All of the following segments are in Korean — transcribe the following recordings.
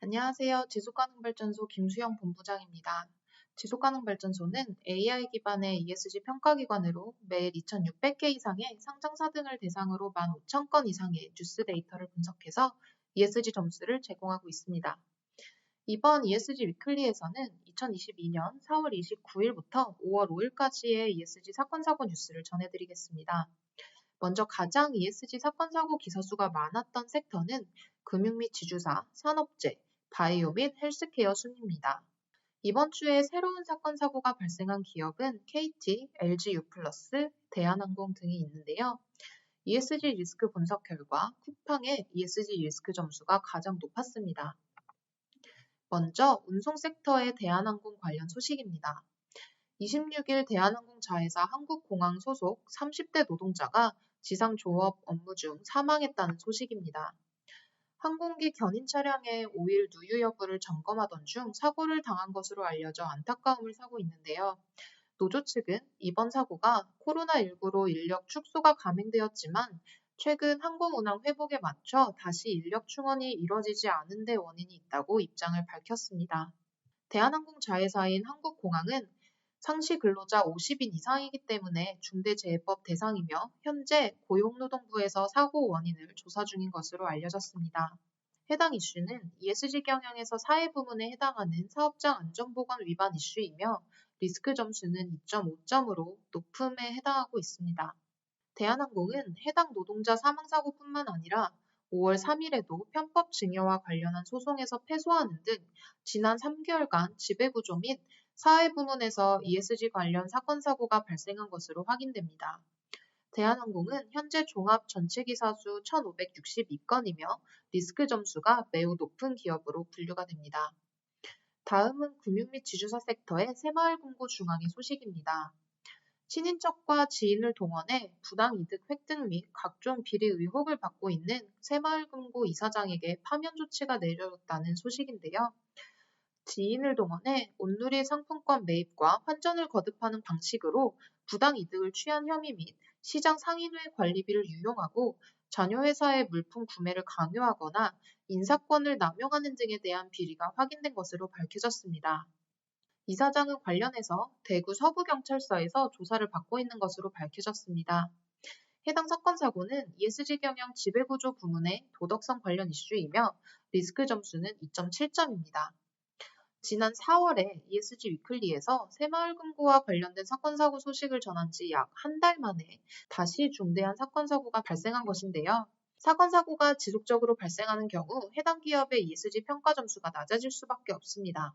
안녕하세요. 지속가능발전소 김수영 본부장입니다. 지속가능발전소는 AI 기반의 ESG 평가기관으로 매일 2,600개 이상의 상장사 등을 대상으로 15,000건 이상의 뉴스 데이터를 분석해서 ESG 점수를 제공하고 있습니다. 이번 ESG 위클리에서는 2022년 4월 29일부터 5월 5일까지의 ESG 사건 사고 뉴스를 전해드리겠습니다. 먼저 가장 ESG 사건 사고 기사 수가 많았던 섹터는 금융 및 지주사, 산업재, 바이오 및 헬스케어 순입니다. 이번 주에 새로운 사건 사고가 발생한 기업은 KT, LG U+, 대한항공 등이 있는데요. ESG 리스크 분석 결과 쿠팡의 ESG 리스크 점수가 가장 높았습니다. 먼저 운송 섹터의 대한항공 관련 소식입니다. 26일 대한항공 자회사 한국공항 소속 30대 노동자가 지상 조업 업무 중 사망했다는 소식입니다. 항공기 견인 차량의 오일 누유 여부를 점검하던 중 사고를 당한 것으로 알려져 안타까움을 사고 있는데요. 노조 측은 이번 사고가 코로나19로 인력 축소가 감행되었지만 최근 항공 운항 회복에 맞춰 다시 인력 충원이 이뤄지지 않은 데 원인이 있다고 입장을 밝혔습니다. 대한항공 자회사인 한국공항은 상시 근로자 50인 이상이기 때문에 중대재해법 대상이며 현재 고용노동부에서 사고 원인을 조사 중인 것으로 알려졌습니다. 해당 이슈는 ESG 경영에서 사회 부문에 해당하는 사업장 안전보건 위반 이슈이며 리스크 점수는 2.5점으로 높음에 해당하고 있습니다. 대한항공은 해당 노동자 사망사고뿐만 아니라 5월 3일에도 편법 증여와 관련한 소송에서 패소하는 등 지난 3개월간 지배구조 및 사회 부문에서 ESG 관련 사건 사고가 발생한 것으로 확인됩니다. 대한항공은 현재 종합 전체 기사 수 1,562건이며 리스크 점수가 매우 높은 기업으로 분류가 됩니다. 다음은 금융 및 지주사 섹터의 새마을금고 중앙의 소식입니다. 친인척과 지인을 동원해 부당 이득 획득 및 각종 비리 의혹을 받고 있는 새마을금고 이사장에게 파면 조치가 내려졌다는 소식인데요. 지인을 동원해 온누리 상품권 매입과 환전을 거듭하는 방식으로 부당 이득을 취한 혐의 및 시장 상인회 관리비를 유용하고 자녀 회사의 물품 구매를 강요하거나 인사권을 남용하는 등에 대한 비리가 확인된 것으로 밝혀졌습니다. 이 사장은 관련해서 대구 서부경찰서에서 조사를 받고 있는 것으로 밝혀졌습니다. 해당 사건 사고는 ESG 경영 지배구조 부문의 도덕성 관련 이슈이며 리스크 점수는 2.7점입니다. 지난 4월에 ESG 위클리에서 새마을금고와 관련된 사건 사고 소식을 전한 지 약 한 달 만에 다시 중대한 사건 사고가 발생한 것인데요. 사건 사고가 지속적으로 발생하는 경우 해당 기업의 ESG 평가 점수가 낮아질 수밖에 없습니다.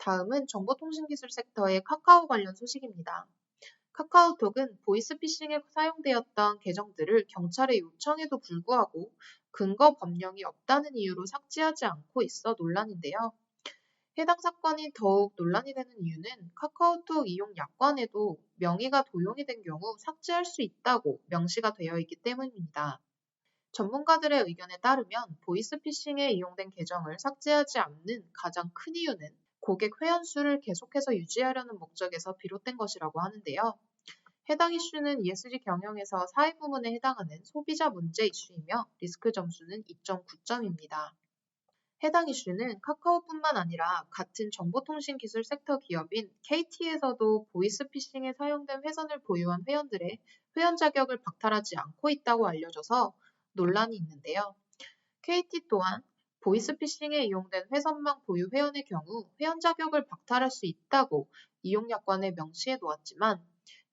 다음은 정보통신기술 섹터의 카카오 관련 소식입니다. 카카오톡은 보이스피싱에 사용되었던 계정들을 경찰의 요청에도 불구하고 근거 법령이 없다는 이유로 삭제하지 않고 있어 논란인데요. 해당 사건이 더욱 논란이 되는 이유는 카카오톡 이용 약관에도 명의가 도용이 된 경우 삭제할 수 있다고 명시가 되어 있기 때문입니다. 전문가들의 의견에 따르면 보이스피싱에 이용된 계정을 삭제하지 않는 가장 큰 이유는 고객 회원 수를 계속해서 유지하려는 목적에서 비롯된 것이라고 하는데요. 해당 이슈는 ESG 경영에서 사회 부문에 해당하는 소비자 문제 이슈이며 리스크 점수는 2.9점입니다. 해당 이슈는 카카오뿐만 아니라 같은 정보통신기술 섹터 기업인 KT에서도 보이스피싱에 사용된 회선을 보유한 회원들의 회원 자격을 박탈하지 않고 있다고 알려져서 논란이 있는데요. KT 또한 보이스피싱에 이용된 회선망 보유 회원의 경우 회원 자격을 박탈할 수 있다고 이용약관에 명시해 놓았지만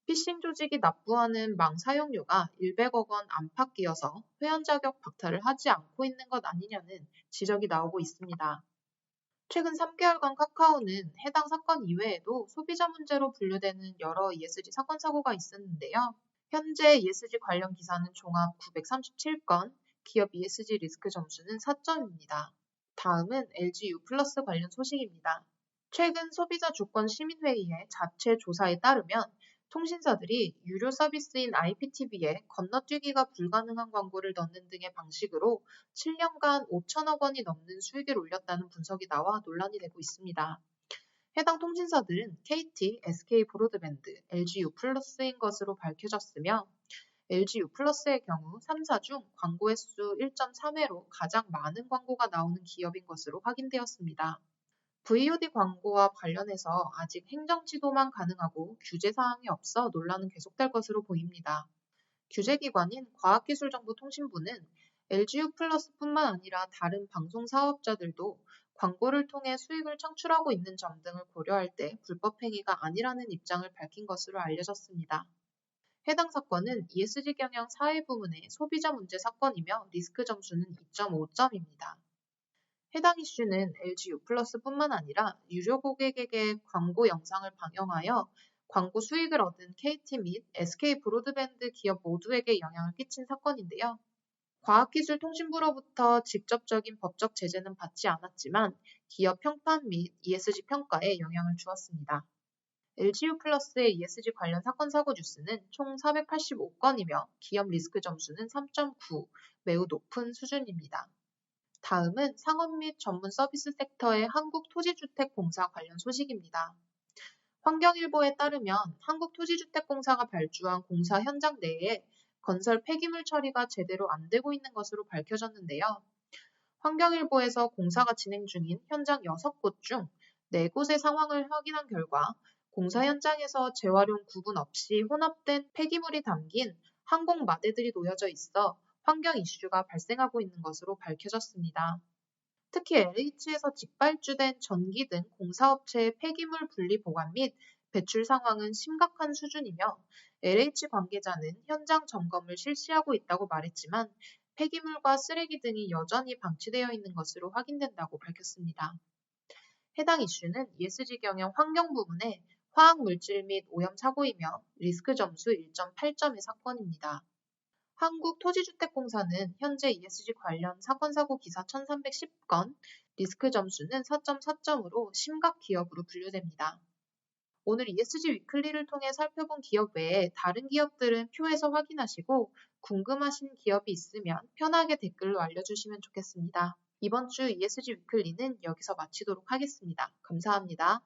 피싱 조직이 납부하는 망 사용료가 100억 원 안팎이어서 회원 자격 박탈을 하지 않고 있는 것 아니냐는 지적이 나오고 있습니다. 최근 3개월간 카카오는 해당 사건 이외에도 소비자 문제로 분류되는 여러 ESG 사건 사고가 있었는데요. 현재 ESG 관련 기사는 종합 937건, 기업 ESG 리스크 점수는 4점입니다. 다음은 LG U 플러스 관련 소식입니다. 최근 소비자 주권 시민회의의 자체 조사에 따르면 통신사들이 유료 서비스인 IPTV에 건너뛰기가 불가능한 광고를 넣는 등의 방식으로 7년간 5천억 원이 넘는 수익을 올렸다는 분석이 나와 논란이 되고 있습니다. 해당 통신사들은 KT, SK 브로드밴드, LG U+인 것으로 밝혀졌으며 LG U+의 경우 3사 중 광고 횟수 1.3회로 가장 많은 광고가 나오는 기업인 것으로 확인되었습니다. VOD 광고와 관련해서 아직 행정 지도만 가능하고 규제 사항이 없어 논란은 계속될 것으로 보입니다. 규제기관인 과학기술정보통신부는 LGU 플러스뿐만 아니라 다른 방송 사업자들도 광고를 통해 수익을 창출하고 있는 점 등을 고려할 때 불법 행위가 아니라는 입장을 밝힌 것으로 알려졌습니다. 해당 사건은 ESG 경영 사회 부문의 소비자 문제 사건이며 리스크 점수는 2.5점입니다. 해당 이슈는 LG U+뿐만 아니라 유료 고객에게 광고 영상을 방영하여 광고 수익을 얻은 KT 및 SK 브로드밴드 기업 모두에게 영향을 끼친 사건인데요. 과학기술통신부로부터 직접적인 법적 제재는 받지 않았지만 기업 평판 및 ESG 평가에 영향을 주었습니다. LGU 플러스의 ESG 관련 사건 사고 뉴스는 총 485건이며 기업 리스크 점수는 3.9, 매우 높은 수준입니다. 다음은 상업 및 전문 서비스 섹터의 한국토지주택공사 관련 소식입니다. 환경일보에 따르면 한국토지주택공사가 발주한 공사 현장 내에 건설 폐기물 처리가 제대로 안 되고 있는 것으로 밝혀졌는데요. 환경일보에서 공사가 진행 중인 현장 6곳 중 4곳의 상황을 확인한 결과 공사 현장에서 재활용 구분 없이 혼합된 폐기물이 담긴 항공 마대들이 놓여져 있어 환경 이슈가 발생하고 있는 것으로 밝혀졌습니다. 특히 LH에서 직발주된 전기 등 공사업체의 폐기물 분리 보관 및 배출 상황은 심각한 수준이며 LH 관계자는 현장 점검을 실시하고 있다고 말했지만 폐기물과 쓰레기 등이 여전히 방치되어 있는 것으로 확인된다고 밝혔습니다. 해당 이슈는 ESG 경영 환경 부문의 화학 물질 및 오염 사고이며 리스크 점수 1.8점의 사건입니다. 한국토지주택공사는 현재 ESG 관련 사건 사고 기사 1310건, 리스크 점수는 4.4점으로 심각 기업으로 분류됩니다. 오늘 ESG 위클리를 통해 살펴본 기업 외에 다른 기업들은 표에서 확인하시고 궁금하신 기업이 있으면 편하게 댓글로 알려주시면 좋겠습니다. 이번 주 ESG 위클리는 여기서 마치도록 하겠습니다. 감사합니다.